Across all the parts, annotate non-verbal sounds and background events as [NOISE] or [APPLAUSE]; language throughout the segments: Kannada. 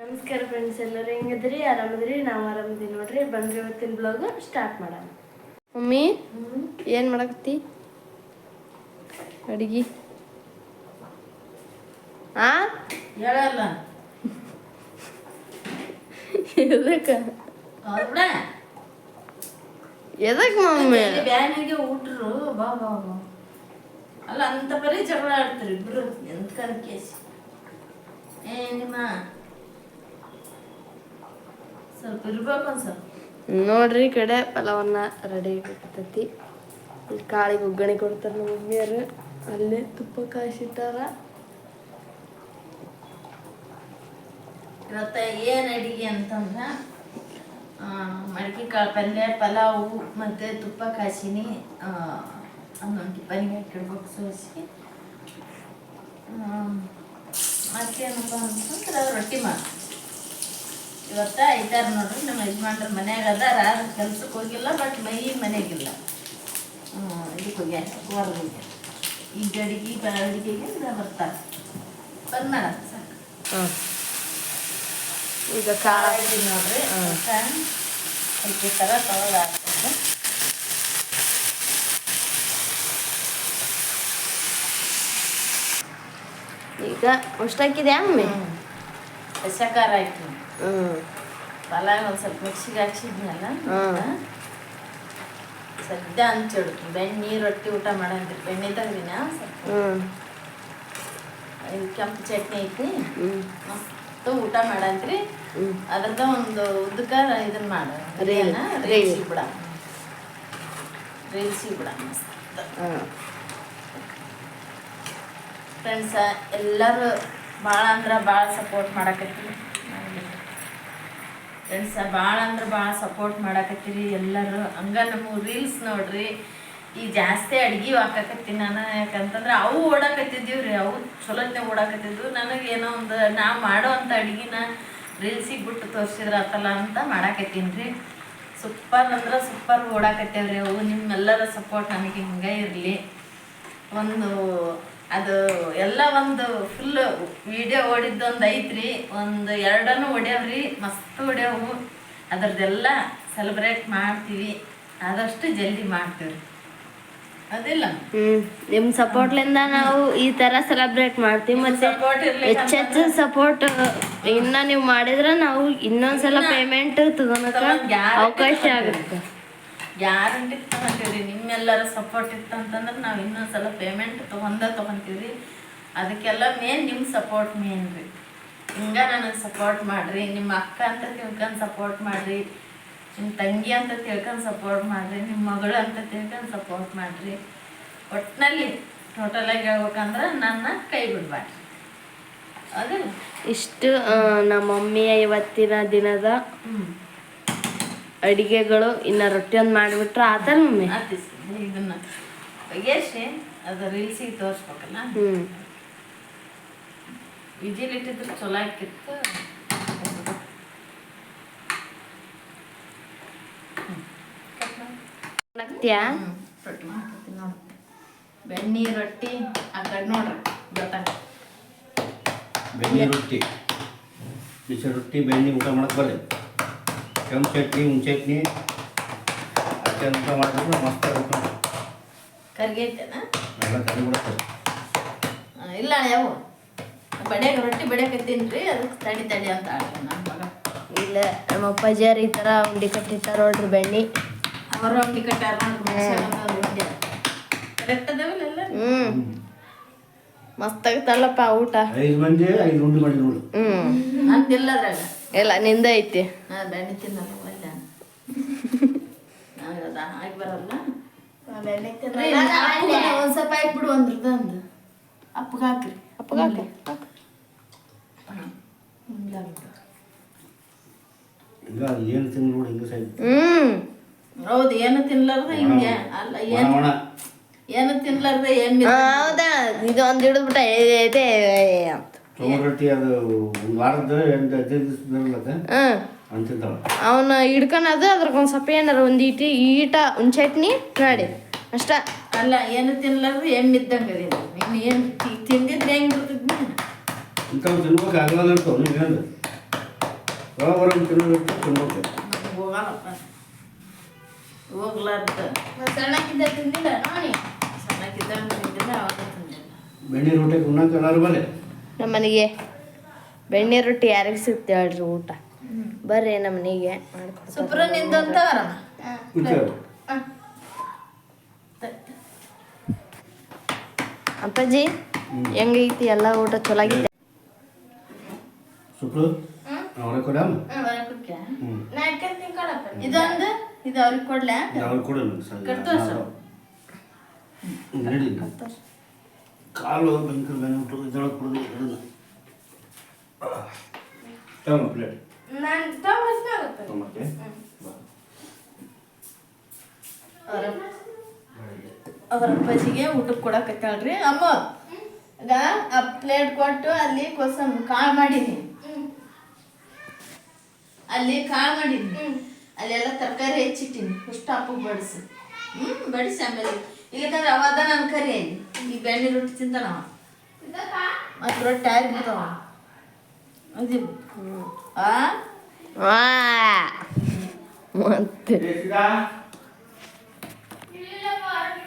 ನಮಸ್ಕಾರ ಫ್ರೆಂಡ್ಸ್ ಎಲ್ಲರೂ ಹೆಂಗಿದ್ರಿ ಆರಾಮದ್ರಿ ನಾವು ಆರಾಮದೀವಿ ನೋಡ್ರಿ. ಬಂದ್ರಿ ಇವತ್ತಿನ ಬ್ಲಾಗ್ ಸ್ಟಾರ್ಟ್ ಮಾಡೋಣ. ಮಮ್ಮಿ ಏನು ಮಾಡಕತ್ತಿ? ಅಡಿಗೆ. ಆ? ಹೇಳಲ್ಲ. ಎದಕ್ಕೆ? ಎದಕ್ ಎದಕ್ಕೆ ಮಮ್ಮಿ ಬ್ಯಾನಿಗೆ ಊಟ್ರು. ಬಾ ಬಾ ಬಾ. ಅಲ್ಲ ಅಂತ ಬರೀ ಜಗಳ ಆಡ್ತಾರೆ ಇಬ್ರು ಎಂತ ಕೇಸಿ ಏ ನಿಮ್ಮ ಸ್ವಲ್ಪ ಇರ್ಬೇಕು ನೋಡ್ರಿ ಈ ಕಡೆ ಪಲಾವನ್ನ ರೆಡಿ ಆಗತೈತಿ ಇಲ್ಲಿ ಕಾಳಿಗೆ ಒಗ್ಗರಣೆ ಕೊಡ್ತಾರೆ ನಮ್ಮ ಮಮ್ಮಿಯರು ಅಲ್ಲೇ ತುಪ್ಪ ಕಾಯಿಸಿಟ್ಟಾರ. ಇವತ್ತ ಏನ್ ಅಡಿಗೆ ಅಂತಂದ್ರ ಮಡಿಕೆ ಕಾಳು ಪಲ್ಯ ಪಲಾವು ಮತ್ತೆ ತುಪ್ಪ ಕಾಯಿಸಿನಿ. ಅನ್ನೊಂದು ಟಿಪ್ಪನಿಗೆ ಹಾಕಿಡ್ಬೇಕು ಸೋಸಿ. ಮತ್ತೇನಪ್ಪ ಅಂತಂದ್ರೆ ರೊಟ್ಟಿ ಮಾಡಿ ಇವತ್ತ ಐತಾರ ನೋಡ್ರಿ ನಮ್ಮ ಯಜಮಾನ್ರ ಮನ್ಯಾಗ ಅದಾರ ಕೆಲ್ಸಕ್ಕೆ ಹೋಗಿಲ್ಲ ಬಟ್ ಮೈ ಮನೆಗಿಲ್ಲ ಇದಕ್ಕೆ ಹೋಗ್ಯಾರ ಹೊರಗೆ ಹೋಗ್ಯಾರ. ಈ ಗಡಿಗೆ ಅಡಿಗೆಗೆ ಬರ್ತಾರೆ. ಬಂದ್ ಮಾಡ ಈಗ ಕಾಯಿ ನೋಡ್ರಿ ಅದಕ್ಕೆ ಥರ ತಗೊಳ್ಳಿ ಈಗ ಅಷ್ಟಾಕಿದೆ ಅಮ್ಮೆ? ಸಕಾರ ಆಯ್ತು. ಪಲಾವ್ ಒಂದು ಸ್ವಲ್ಪ ಮಿಕ್ಸಿಗೆ ಹಾಕ್ಸಿದ್ನಲ್ಲ. ಸದ್ಯ ಹಂಚಿಡು ಬೆಣ್ಣೆ ರೊಟ್ಟಿ ಊಟ ಮಾಡಂದ್ರಿ ಬೆಣ್ಣೆ ತಂದಿನ? ಕೆಂಪು ಚಟ್ನಿ ಐತಿ. ಮಸ್ತ್ ಊಟ ಮಾಡಂತ್ರಿ. ಅದ್ರದ ಒಂದು ಉದ್ದಕ ಇದನ್ನ ಮಾಡು. ರೀಲ್ಸ್. ಬಿಡ ರೇಲ್ಸಿ ಬಿಡ ಮಸ್ತ್. ಫ್ರೆಂಡ್ಸ ಎಲ್ಲರೂ ಭಾಳ ಅಂದ್ರೆ ಭಾಳ ಸಪೋರ್ಟ್ ಮಾಡಕತ್ತೀರಿ. ಫ್ರೆಂಡ್ಸ ಭಾಳ ಅಂದ್ರೆ ಭಾಳ ಸಪೋರ್ಟ್ ಮಾಡಕತ್ತೀರಿ. ಎಲ್ಲರೂ ಹಂಗ ನಮಗೆ ರೀಲ್ಸ್ ನೋಡ್ರಿ. ಈ ಜಾಸ್ತಿ ಅಡ್ಗೆ ಹಾಕಕತ್ತೀನಿ ನಾನು. ಯಾಕಂತಂದ್ರೆ ಅವು ಓಡಾಕತ್ತಿದ್ದೀವಿ ರೀ ಅವು ಚಲೋತ್ನೆ ನನಗೆ ಏನೋ ಒಂದು, ನಾ ಮಾಡೋ ಅಂಥ ಅಡ್ಗಿನ ರೀಲ್ಸಿಗೆ ಬಿಟ್ಟು ತೋರಿಸಿದ್ರೆ ಆತಲ್ಲ ಅಂತ ಮಾಡಾಕತ್ತೀನಿ ರೀ ಸೂಪರ್ ಅಂದ್ರೆ ಸೂಪರ್ ಓಡಾಕತ್ತೇವ್ರಿ ಅವು. ನಿಮ್ಮೆಲ್ಲರ ಸಪೋರ್ಟ್ ನನಗೆ ಹಿಂಗೆ ಇರಲಿ. ಒಂದು ಅದು ಎಲ್ಲ ಒಂದು ಫುಲ್ ವಿಡಿಯೋ ಓಡಿದ್ದು ಒಂದು ಐತ್ರಿ. ಒಂದು ಎರಡನ್ನು ಹೊಡ್ಯಾವ್ರಿ. ಮಸ್ತ್ ಹೊಡ್ಯಾವು. ಅದರದೆಲ್ಲ ಸೆಲೆಬ್ರೇಟ್ ಮಾಡ್ತೀವಿ. ಆದಷ್ಟು ಜಲ್ದಿ ಮಾಡ್ತೀವಿ ಅದಿಲ್ಲ. ಹ್ಮ್. ನಿಮ್ ಸಪೋರ್ಟ್ಲಿಂದ ನಾವು ಈ ತರ ಸೆಲೆಬ್ರೇಟ್ ಮಾಡ್ತೀವಿ. ಮತ್ತೆ ಹೆಚ್ಚೆಚ್ಚು ಸಪೋರ್ಟ್ ಇನ್ನ ನೀವು ಮಾಡಿದ್ರೆ ನಾವು ಇನ್ನೊಂದ್ಸಲ ಪೇಮೆಂಟ್ ತಗೊಳಕ ಅವಕಾಶ. ಆಗುತ್ತೆ. ಗ್ಯಾರಂಟಿ ರೀ ನಿಮ್ಮೆಲ್ಲರ ಸಪೋರ್ಟ್ ಇತ್ತು ಅಂತಂದ್ರೆ ನಾವು ಇನ್ನೊಂದ್ಸಲ ಪೇಮೆಂಟ್ ತೊಗೊಂಡ ರೀ ಅದಕ್ಕೆಲ್ಲ ಮೇನ್ ನಿಮ್ಮ ಸಪೋರ್ಟ್ ಮೇನ್ ರೀ. ಹಿಂಗೆ ನನಗೆ ಸಪೋರ್ಟ್ ಮಾಡಿರಿ ನಿಮ್ಮ ಅಕ್ಕ ಅಂತ ತಿಳ್ಕೊಂಡು ಸಪೋರ್ಟ್ ಮಾಡಿರಿ ನಿಮ್ಮ ತಂಗಿ ಅಂತ ತಿಳ್ಕೊಂಡು ಸಪೋರ್ಟ್ ಮಾಡಿರಿ ನಿಮ್ಮ ಮಗಳು ಅಂತ ತಿಳ್ಕೊಂಡು ಸಪೋರ್ಟ್ ಮಾಡಿರಿ. ಒಟ್ಟಿನಲ್ಲಿ ಟೋಟಲಾಗಿ ಹೇಳ್ಬೇಕಂದ್ರೆ ನನ್ನ ಕೈ ಬಿಡಬಾರ್ದು. ಅದು ಇಷ್ಟು ನಮ್ಮ ಮಮ್ಮಿಯ ಇವತ್ತಿನ ದಿನದ ಹ್ಞೂ ಅಡಿಗೆಗಳು ಇನ್ನ ರೊಟ್ಟಿ ಒಂದು ಮಾಡಿಬಿಟ್ರೆ ಆತಲ್ ಮಮ್ಮಿ? ಇದನ್ನ ಬಗೆಹರಿಸಿ ಅದು ರೀಲ್ಸಿಗೆ ತೋರಿಸ್ಬೇಕಲ್ಲ? ಹ್ಞೂ ವಿಜಿಲ್ ಇಟ್ಟಿದ್ರೆ ಚಲೋ ಆಕಿತ್ತು ನಗ್ತ್ಯಾ ರೊಟ್ಟಿ ಮಾಡ್ಕೊತೀನಿ ನೋಡು. ಬೆಣ್ಣೆ ರೊಟ್ಟಿ ಆ ಕಡೆ ನೋಡ್ರಿ ಗೊತ್ತಾಗ ಬೆಣ್ಣೆ ರೊಟ್ಟಿ. ಬಿಸಿ ರೊಟ್ಟಿ ಬೆಣ್ಣೆ ಊಟ ಮಾಡಕ್ಕೆ ಬರ್ರಿ ಕೆಂಪು ಚಟ್ನಿ ಹುಣ್ ಚಟ್ನಿ ಅತ್ಯಂತ ಮಾಡಿದ್ರೆ ಮಸ್ತ್ ಆಗುತ್ತೆ ಕರ್ಗೈತೆನ? ಎಲ್ಲ ಬಿಡುತ್ತೆ ಇಲ್ಲ ಯಾವ? ಬಡಿಯಾಗ ರೊಟ್ಟಿ ಬಡ್ಯಾಕತ್ತೀನಿ ರೀ ಅದಕ್ಕೆ ತಡಿ ತಡಿ ಅಂತ ಆಡ್ತೀನಿ ನನ್ನ ಮಗ. ಇಲ್ಲ ನಮ್ಮ ಅಪ್ಪಾಜಿಯರ್ ಈ ತರ ಉಂಡಿ ಕಟ್ಟಿರ್ತಾರ ನೋಡ್ರಿ ಬೆಣ್ಣೆ. ಅವರ ಉಂಡಿ ಕಟ್ಟಾರ ಉಂಡಿ ಕರೆಕ್ಟ್ ಅದಾವಲ್ಲ ಎಲ್ಲ? ಹ್ಮ್. ಮಸ್ತ್ ಆಗತ್ತಲ್ಲಪ್ಪ ಊಟ. ಐದು ಮಂದಿ ಐದು ಉಂಡಿ ಮಾಡಿ ನೋಡು. ಹ್ಮ್. ಅಂತಿಲ್ಲ ಅದ್ರಾಗ ಎಲ್ಲ ನಿಂದ ಐತಿ. ಬೆಣ್ಣೆ ತಿನ್ನಲ್ಲ ಒಳ್ಳೆ ಆಗಿ [LAUGHS] ಬರಲ್ಲ. ಬೆಣ್ಣೆ ತಿನ್ನಲ್ಲ. ಒಂದ್ ಸ್ವಲ್ಪ ಹಾಕ್ಬಿಡು ಒಂದ್ರದ ಒಂದು. ಅಪ್ಪಗೆ ಹಾಕ್ರಿ. ಅಪ್ಪಗ ಹಾಕು. ಹ್ಮ್. ಇಲ್ಲ ಬಿಡು. ಈಗ ಏನು ನೋಡಿ ಹಿಂಗೆ ಸೈ ಹ್ಮ್. ಹೌದು ಏನು ತಿನ್ಲಾರ್ದ ಹಿಂಗೆ. ಅಲ್ಲ ಏನು ಏನು ತಿನ್ಲಾರ್ದ ಏನ್ ಹೌದಾ? ಇದು ಒಂದ್ ಹಿಡಿದ್ಬಿಟ್ಟ ಇದೆ ಅದು ಒಂದು ವಾರದ ಎಂಟು ಹದಿನೈದು ದಿವಸ ಬರಲತ್ತ ಹ್ಮ್ ಅಂತಿದ್ದಾವ ಅವನ ಹಿಡ್ಕೊಳದು ಅದ್ರಾಗೊಂದ್ ಸ್ವಲ್ಪ ಏನಾರ ಒಂದು ಈಟಿ ಈಟ ಒಂದ್ ಚಟ್ನಿ ಮಾಡಿ. ಅಷ್ಟ. ಅಲ್ಲ ಏನು ತಿನ್ಲಾರ್ದ ಎಣ್ಣೆ ಇದ್ದಂಗೆ ಇನ್ನು ಏನು ತಿಂದಿದ್ರೆ ಹೆಂಗ್ ಇರ್ತದ ಇಂಥವು ತಿನ್ಬೇಕು ಆಗಲ್ಲ ಇರ್ತಾವ ನೀವು ಏನು ಯಾವಾಗ ತಿನ್ನೋದು ತಿನ್ಬೇಕು. ನಮ್ಗೆ ಹೋಗಲ್ಲಪ್ಪ. ಹೋಗ್ಲಾರ್ದ. ಸಣ್ಣಕ್ಕಿದ್ದ ತಿಂದಿಲ್ಲ ನೋಡಿ ಸಣ್ಣಕ್ಕಿದ್ದಾಗ ತಿಂದಿಲ್ಲ ಅವಾಗ ತಿಂದಿಲ್ಲ. ಬೆಣ್ಣೆ ರೊಟ್ಟಿ ಉಣ್ಣಕ್ಕೆ ಎಲ್ಲರೂ ಬಲೆ ನಮ್ಮ ಮನೆಗೆ ಬೆಣ್ಣೆ ರೊಟ್ಟಿ ಯಾರಿಗೆ ಸಿಗ್ತೇವೆ ಹೇಳ್ರಿ ಊಟ. ಬರ್ರಿ ನಮ್ಮ ಮನೆಗೆ ಅಪ್ಪಾಜಿ ಹೆಂಗೈತಿ ಎಲ್ಲ ಊಟ ಚಲೋ ಆಗೈತೆ ಸುಕ್ಳು ಅವರೇ ಕೊಡ ಹ್ಞೂ ಇದೊಂದು ಇದು ಅವ್ರಿಗೆ ಕೊಡ್ಲ? ಅವ್ರು ಕೊಡು ನನಗೆ ಸರ್ ಕಟ್ತೋರ್ಸು. ನಡಿ ಕಾಲು ಭಯಂಕರ ಬೇನೆ ಉಂಟು ಇದ್ರೊಳಗೆ ಕುಡಿದು ಹಿಡಿದು ತಗೊಂಡು ಪ್ಲೇಟ್ ತೊಗೊಂಬಕ್ಕೆ ಅವ್ರ ಅಪ್ಪಾಜಿಗೆ ಊಟಕ್ಕೆ ಕೊಡಕತ್ತಾಳ್ರಿ ಅಮ್ಮ ಈಗ ಆ ಪ್ಲೇಟ್ ಕೊಟ್ಟು ಅಲ್ಲಿ ಕೋಸಂ ಕಾಳು ಮಾಡೀನಿ ಅಲ್ಲಿ ಕಾಳು ಮಾಡೀನಿ ಅಲ್ಲೆಲ್ಲ ತರಕಾರಿ ಹೆಚ್ಚಿಟ್ಟಿನಿ. ಫಸ್ಟ್ ಅಪ್ಪಗೆ ಬಡಿಸಿ. ಹ್ಞೂ ಬಡಿಸಿ ಆಮೇಲೆ. ಇಲ್ಲಕಂದ್ರೆ ಅವಾದ ನಾನು ಕರಿ. ಈ ಬೆಣ್ಣೆ ರೊಟ್ಟಿ ತಿಂತಾನವ ಮತ್ತು ರೊಟ್ಟಿ ಆಗಿರ್ತಾವ ಅದು ಆ? ವಾ. ಮತ್ತೆ?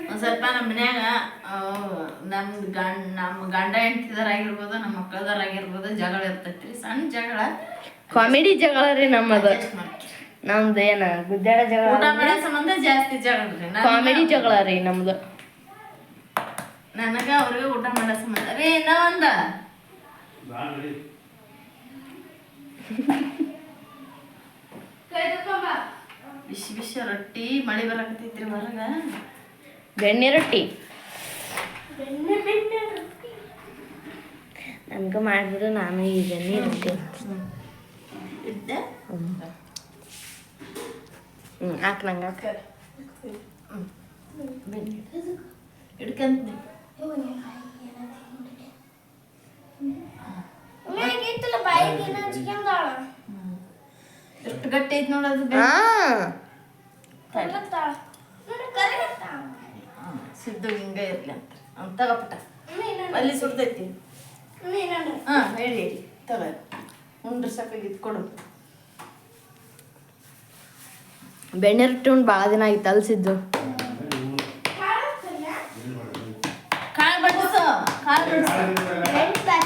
ಒಂದು ಸ್ವಲ್ಪ ನಮ್ಮ ಮನ್ಯಾಗ ನಮ್ದು ಗಂಡ ನಮ್ಮ ಗಂಡ ಹೆಂಡ್ತಿದಾರಾಗಿರ್ಬೋದು ನಮ್ಮ ಮಕ್ಕಳದಾರಾಗಿರ್ಬೋದು ಜಗಳ ಇರ್ತೈತ್ರಿ. ಸಣ್ಣ ಜಗಳ. ಕಾಮಿಡಿ ಜಗಳ ರೀ ನಮ್ಮದು. ನಮ್ದು ಏನ ಗುದ್ದಾಡ ಜಗಳ ಊಟ ಮಾಡೋ ಸಂಬಂಧ ಜಾಸ್ತಿ ಜಗಳ ರೀ ನನಗ- ಕಾಮಿಡಿ ಜಗಳ ರೀ ನಮ್ದು. ನನಗ ಅವ್ರಿಗೆ ಊಟ ಮಾಡೋ ಸಂಬಂಧ ರೀ ಇನ್ನ ಒಂದ. ಬಿಸಿ ಬಿಸಿ ರೊಟ್ಟಿ ಮಳಿ ಬರಾಕತ್ತೈತ್ರಿ ಹೊರಗ. ಬೆಣ್ಣೆ ರೊಟ್ಟಿ. ನನ್ಗೂ ಮಾಡಿಬಿಡು ನಾನು ಈ ಬೆಣ್ಣೆ ರೊಟ್ಟಿ. ಇದ್ದೆ? ಹ್ಞೂ ಹಾಕ್ ನಂಗೆ ಹಾಕ. ಹಿಡ್ಕಂತೀನಿ ಎಷ್ಟು ಗಟ್ಟಿ ಐತಿ ನೋಡೋದು ಹಾಂ. ಸಿದ್ದು ಹಿಂಗ ಇರ್ಲಿ ಅಂತ. ಅಂತ ತಗೋಪಟ ಅಲ್ಲಿ ಸುಡ್ತೈತಿ ಹಾ ಹೇಳಿ ಹೇಳಿ. ತಗೋ. ಉಂಡ್ರ ಕೊಡು. ಬೆಣ್ಣೆ ರೊಟ್ಟಿ ಉಂಡು ಭಾಳ ದಿನ ಆಗಿತ್ತು ಅಲ್ಸಿದ್ದು ಕಾಳು ಬಡ್ಸು ಕಾಳು ಬಡ್ಸು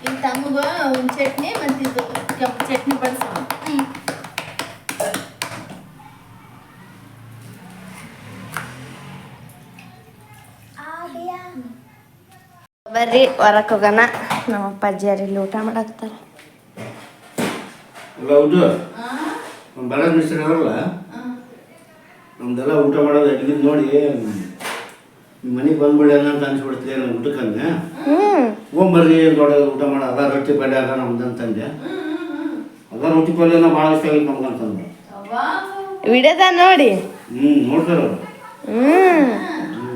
ಈಗ ತಮ್ಮಗ ಒಂದು ಚಟ್ನಿ ಮತ್ತು ಇದು ಕೆಂಪು ಚಟ್ನಿ ಬಡ್ಸು ಬರ್ರಿ ಹೊರಕ್ ಹೋಗೋಣ. ನಮ್ಮ ಅಪ್ಪಾಜಿ ಇಲ್ಲಿ ಊಟ ಮಾಡಾಕ್ತಾರ? ಅಲ್ಲ ಹೌದು ನಮ್ಮ ಬಡ ಮಿಸ್ತ್ರಿ ಅವರಲ್ಲ ನಮ್ದೆಲ್ಲ ಊಟ ಮಾಡೋದು ಅಡಿಗೆ ನೋಡಿ ಮನೆಗೆ ಬಂದ್ಬಿಡಿ ಅಂತ ಅನ್ಸ್ಬಿಡ್ತೀಯ ನಾನು ಊಟಕ್ಕಂದೆ ಹ್ಞೂ ಹೋಗ್ಬರ್ರಿ ದೊಡ್ಡ ಊಟ ಮಾಡ. ಅದ ರೊಟ್ಟಿ ಪಲ್ಯ ಅದ ನಮ್ದಂತಂದೆ ಅದ ರೊಟ್ಟಿ ಪಲ್ಯ ಬಹಳ ಇಷ್ಟ ಆಗಿತ್ತು ವಿಡಿಯೋದ ನೋಡಿ. ಹ್ಞೂ ನೋಡ್ತಾರ ಹ್ಞೂ ಹ್ಞೂ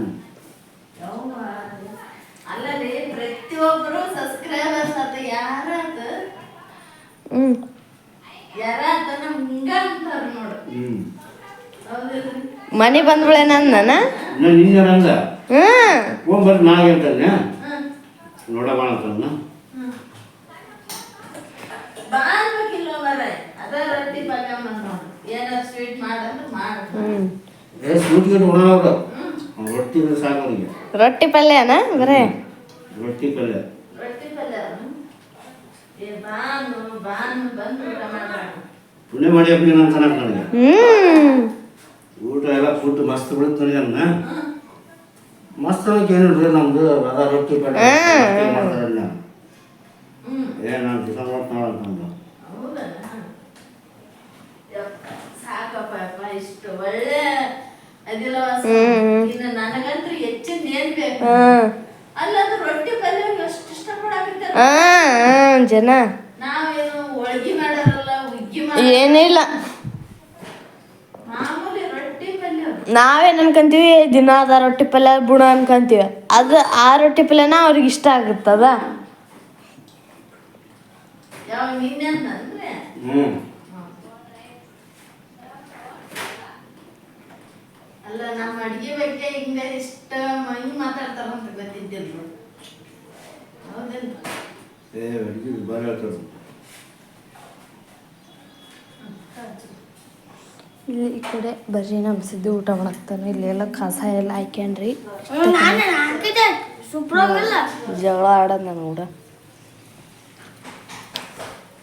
ಅಲ್ಲಲ್ಲಿ ಪ್ರತಿಯೊಬ್ಬರು ಸಬ್ಸ್ಕ್ರೈಬರ್ಸ್ ಆತ ಯಾರಾತ ಹ್ಞೂ ಯಾರಾತ ನಮ್ಗೆ ಹಿಂಗ ಅಂತಾರ ನೋಡು ಹ್ಞೂ ಹೌದಿಲ್ರಿ ಮನೆ ಬಂದ್ಬಿಳೆ ನನ್ನ ಇನ್ನು ನಿನ್ನೆ ಅಂದ ಹ್ಞೂ ಹೋಗ್ಬರ್ರಿ ನಾಳೆ ಅಂತಂದೆ ಹ್ಮ್ ನೋಡೋಣ ಅಂತಂದ ಬಾ ಅನ್ಬೇಕಿಲ್ಲ ಮರ ಅದ ರೊಟ್ಟಿ ಪಲ್ಯ ಮಾಡ್ ನೋಡು ಏನಾರ ಸ್ವೀಟ್ ಮಾಡಂದ್ರೆ ಮಾಡು ಹ್ಞೂ ಏ ಸ್ವೀಟ್ ಗೀಟ್ ಉಣ್ಣೋರು ರೊಟ್ಟಿ ಅಂದ್ರೆ ಬಂದ್ಬಿಳೆ ನನ್ನ ರೊಟ್ಟಿ ಪಲ್ಯನ ಬರೇ? ರೊಟ್ಟಿ ಪಲ್ಯ. ರೊಟ್ಟಿ ಪಲ್ಯ. ಬಾನು ಬಾನು ಬಂದು ಊಟ ಪುಣ್ಯ ಮಾಡಿ ನೀನು ಅಂತ ಚೆನ್ನಾಗಿ ನನಗೆ ಹ್ಞೂ ಊಟ ಎಲ್ಲ ಫುಡ್ ಮಸ್ತ್ ಬಿಡುತ್ತೆ ನನಗೆ ಅನ್ನ ಮಸ್ತ್ ಅನ್ನಕ್ಕೆ ಏನಿಲ್ರಿ ನಮ್ದು ಅದ ರೊಟ್ಟಿ ಮಾಡ್ತಾರೆ ಹ್ಮ್ ಏ ನಾನು ದಿನ ನೋಡ್ತಾಳ ಅಂತಂದು ಹೌದಾ? ಯಪ್ಪ, ಸಾಕಪ್ಪ ಯಪ್ಪ ಇಷ್ಟು ಒಳ್ಳೆ ಅದಿಲ್ಲ ವಾಸ. ಹ್ಮ್. ಇನ್ನು ನನಗಂತೂ ಹೆಚ್ಚಿಂದ ಏನ್ ಬೇಕು? ಹಾಂ. ಅಲ್ಲದು ರೊಟ್ಟಿ ಪಲ್ಯ ಎಷ್ಟು ಇಷ್ಟಪಡಾಕತ್ತಾರ ಹಾಂ ಜನ ನಾವೇನು ಹೋಳ್ಗಿ ಮಾಡಾರಲ್ಲ ಹುಗ್ಗಿ ಮಾಡ ಏನಿಲ್ಲ. ಮಾಮೂಲಿ ರೊಟ್ಟಿ ಪಲ್ಯ ನಾವೇನು ಅನ್ಕೊಂತೀವಿ ದಿನ ಅದ ರೊಟ್ಟಿ ಪಲ್ಯ ಬುಣ ಅನ್ಕೊಂತೀವಿ. ಅದು ಆ ರೊಟ್ಟಿ ಪಲ್ಯನ ಅವ್ರಿಗೆ ಇಷ್ಟ ಆಗುತ್ತದ ಯಾವ ನಿನ್ನೆ ಅಂದ್ರೆ? ಹ್ಞೂ ಅಲ್ಲ ನಮ್ಮ ಅಡಿಗೆ ಬಗ್ಗೆ ಹಿಂಗೆ ಇಷ್ಟ ಹಿಂಗೆ ಮಾತಾಡ್ತಾರ ಅಂತ ಗೊತ್ತಿದ್ದಿಲ್ಲ. ಹೌದಿಲ್ಲ ಏ ಅಡುಗೆ ಬಾರಿ ಹೇಳ್ತಾರೆ ಇಲ್ಲಿ ಈ ಕಡೆ ಬರ್ರಿ ನಮ್ಮ ಸಿದ್ದು ಊಟ ಮಾಡಕ್ತಾನೆ ಇಲ್ಲಿ ಎಲ್ಲ ಕಸ ಎಲ್ಲ ಹಾಕ್ಯಾನ್ರಿ ಜಗಳ ಆಡೋದು ನಾನು ಊಟ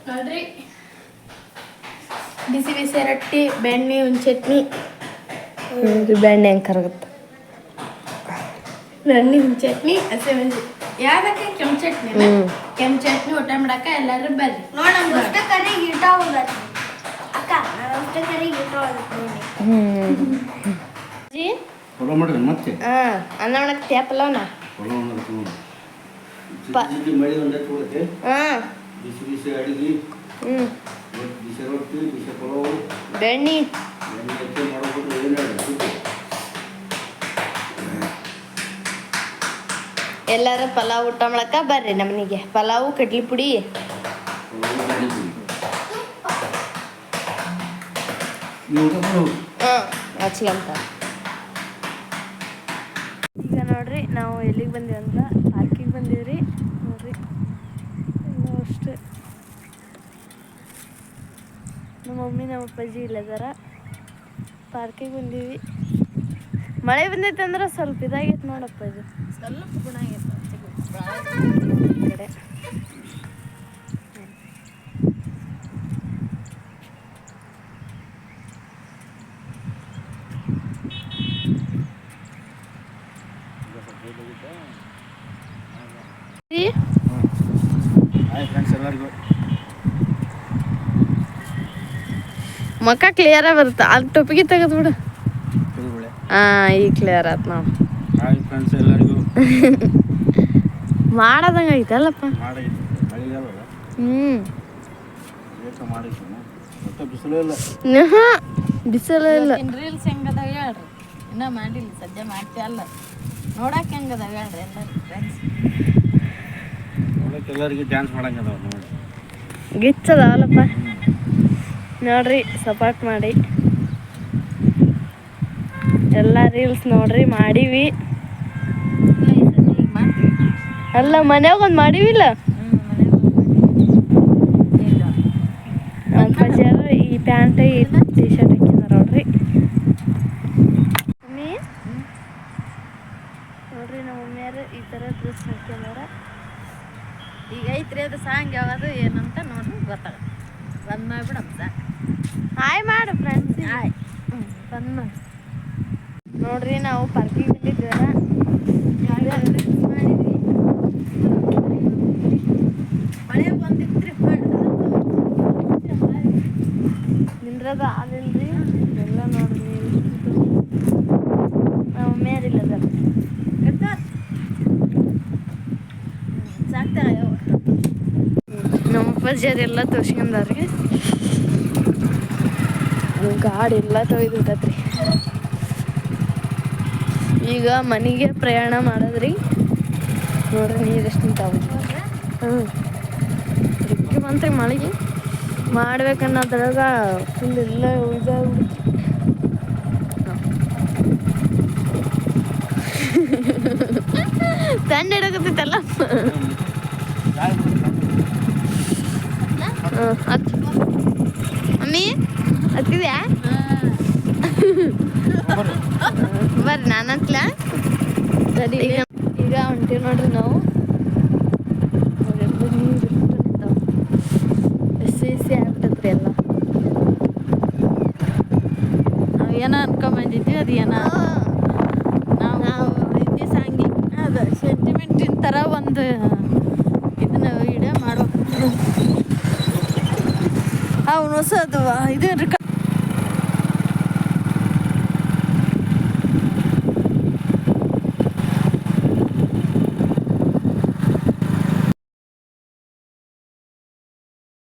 ನೋಡ್ರಿ. ಬಿಸಿ ಬಿಸಿ ರೊಟ್ಟಿ ಬೆಣ್ಣೆ ಒಂದು ಚಟ್ನಿ. ಬೆಣ್ಣೆ ಹೆಂಗೆ ಕರಗತ್ತೆ? ಬೆಣ್ಣೆ ಒಂದು ಚಟ್ನಿ ಹಸಿ ಹಸಿಮೆಣಸಿ ಯಾವ್ದಕ್ಕೆ? ಕೆಂಪು ಚಟ್ನಿ. ಕೆಂಪು ಚಟ್ನಿ ಊಟ ಮಾಡಾಕ ಎಲ್ಲರೂ ಬರ್ರಿ. ಹ್ಞೂ ಜಿ ಮತ್ತೆ? ಹಾಂ ಅನ್ನ ಮಾಡಕ್ಕೆ ಟ್ಯಾಪಲ್ಲವನ ಫಾಲೋ ಮಾಡೋದು ನೋಡಿ ಪ- ಜಿಗಿ ಮಳೆ ಒಂದೇ ತೊಗೊಳಕ್ಕೆ ಹಾಂ. ಬಿಸಿ ಬಿಸಿ ಅಡುಗೆ. ಹ್ಞೂ ಬಿಸಿ ರೊಟ್ಟಿ ಬಿಸಿ ಪಲಾವು. ಬೆಣ್ಣೆ. ಹಚ್ಚಿ ಏನು ಎಲ್ಲಾರ ಪಲಾವ್ ಊಟ ಮಾಡಕ ಬರ್ರಿ ನಮ್ಮನಿಗೆ. ಪಲಾವು ಕಡ್ಲಿ ಪುಡಿ ನೀವು ಊಟ ಮಾಡು ಹಾಂ ಹಚ್ಕೊಂತ ಈಗ ನೋಡ್ರಿ ನಾವು ಎಲ್ಲಿಗೆ ಬಂದೀವಿ ಅಂದ್ರೆ ಪಾರ್ಕಿಗೆ ಬಂದೀವಿ ರೀ. ನೋಡ್ರಿ ಅಷ್ಟೇ ಅಷ್ಟು. ನಮ್ಮ ಮಮ್ಮಿ ನಮ್ಮ ಅಪ್ಪಾಜಿ ಇಲ್ಲದಾರ ಪಾರ್ಕಿಗೆ ಬಂದೀವಿ. ಮಳೆ ಬಂದೈತೆ ಅಂದ್ರೆ ಸ್ವಲ್ಪ ಇದಾಗೈತೆ ನೋಡಪ್ಪ ಇದು ಸ್ವಲ್ಪ ಗುಣ ಆಗೈತೆ. ಕಡೆ ಈ ಹಾಯ್ ಫ್ರೆಂಡ್ಸ್ ಎಲ್ಲರಿಗೂ ಮಕ್ಕ ಕ್ಲಿಯರ ಬರುತ್ತೆ. ಅಲ್ಲಿ ಟೊಪಿಗೆ ತೆಗೆದು ಬಿಡು. ಹಾಂ ಈಗ ಕ್ಲಿಯರ್ ಆಯ್ತು ನಾವು ಮಾಡದಂಗ ಫ್ರೆಂಡ್ಸ್ ಎಲ್ಲರಿಗೂ. ಮಾಡೋದಂಗೆ ಐತಲ್ಲಪ್ಪ ಹ್ಞೂ ಬಿಸಿಲು ಇಲ್ಲ. ಬಿಸಿಲು ಇಲ್ಲ. ರೀಲ್ಸ್ ಹೆಂಗದಾವ ಹೇಳ್ರಿ. ಇನ್ನ ಮಾಡಿಲ್ಲ ಸದ್ಯ ಮಾಡ್ತೀಯ ಅಲ್ಲ ನೋಡಕ್ ಹೆಂಗದಾವ ಹೇಳ್ರಿ ನೋಡಕ್ಕೆ ಎಲ್ಲರಿಗೂ ಡ್ಯಾನ್ಸ್ ಮಾಡಂಗದವ ನೋಡಿ. ಗಿಚ್ಚದವಲ್ಲಪ್ಪ ನೋಡ್ರಿ ಸಪೋರ್ಟ್ ಮಾಡಿ. ಎಲ್ಲ ರೀಲ್ಸ್ ನೋಡ್ರಿ, ಮಾಡೀವಿ. ಅಲ್ಲ, ಮನ್ಯಾಗ ಒಂದು ಮಾಡಿವಿಲ್ಲ? ನಮ್ಮ ಪಜಾರ ಈ ಪ್ಯಾಂಟ್, ಈ ಟಿ ಶರ್ಟ್ ಹಾಕಿದಾರ ನೋಡ್ರಿ. ಮಮ್ಮಿ? ನೋಡ್ರಿ, ನಮ್ಮ ಮಮ್ಮಿಯಾರು ಈ ಥರ ಡ್ರೆಸ್ ಹಾಕ್ಯಾರ ಈಗ ಐತ್ರಿ, ಅದು ಸಾಂಗ್ ಯಾವಾಗ ಏನಂತ ನೋಡ್ರಿ, ಗೊತ್ತಾಗತ್ತೆ. ಬಂದ್ ಮಾಡ್ಬಿಡಮ್ ಸಾಕು ಹಾಯ್ ಮಾಡು ಫ್ರೆಂಡ್ಸ್ ಹಾಯ್ ಬಂದ್ ಮಾಡು ನೋಡ್ರಿ ನಾವು ಪಾರ್ಕಿಂಗ್ ಬಂದಿದ್ದೀವಲ್ಲ ಮಳೆ ಬಂದಿತ್ರಿ ನಿಂದ್ರದ ಆಲಿಲ್ರಿ ಎಲ್ಲ ನೋಡ್ರಿ ನಮ್ಮ ಮಮ್ಮಿಯಾರಿಲ್ಲ ಅದಾರ ಸಾಕ್ತಾರ ಅಪ್ಪಾಜಿಯರ್ ಎಲ್ಲ ತೋರ್ಸ್ಕೊಂಡವ್ರಿ ಗಾಡಿ ಎಲ್ಲ ತೊಯ್ದಿರ್ತೈತ್ರಿ ಈಗ ಮನೆಗೆ ಪ್ರಯಾಣ ಮಾಡೋದ್ರಿ. ನೋಡ್ರಿ ನೀರು ಎಷ್ಟು ನಿಂತಾವ. ಹ್ಞೂ ಜಗ್ಗಿ ಬಂತ್ರಿ ಮಳೆಗೆ ಮಾಡ್ಬೇಕನ್ನೋದ್ರಾಗ ಫುಲ್ ಎಲ್ಲ ಇದಾಗ್ಬಿಡ್ತು ತಂಡ ಹಿಡಕತ್ತೈತಲ್ಲ? ಹತ್ತು ಮಮ್ಮಿ ಹತ್ತಿದ್ಯಾ? ಬರ್ರಿ ನಾನು ಹತ್ಲ. ಸರಿ ಈಗ ಹೊಂಟೀವಿ ನೋಡ್ರಿ ನಾವು. ಬಿಸಿ ಆಗ್ಬಿಟ್ಟತ್ರಿ ಎಲ್ಲ. ನಾವು ಏನೋ ಅನ್ಕೊಂಬಂದಿದ್ವಿ ಅದು ಏನೋ? ನಾವು ಹಿಂದಿ ಸಾಂಗಿ. ಅದು ಸೆಂಟಿಮೆಂಟಿನ ಥರ ಒಂದು ಇದನ್ನ ವಿಡಿಯೋ ಮಾಡ್ಬೇಕು. అవును చదువా ఇది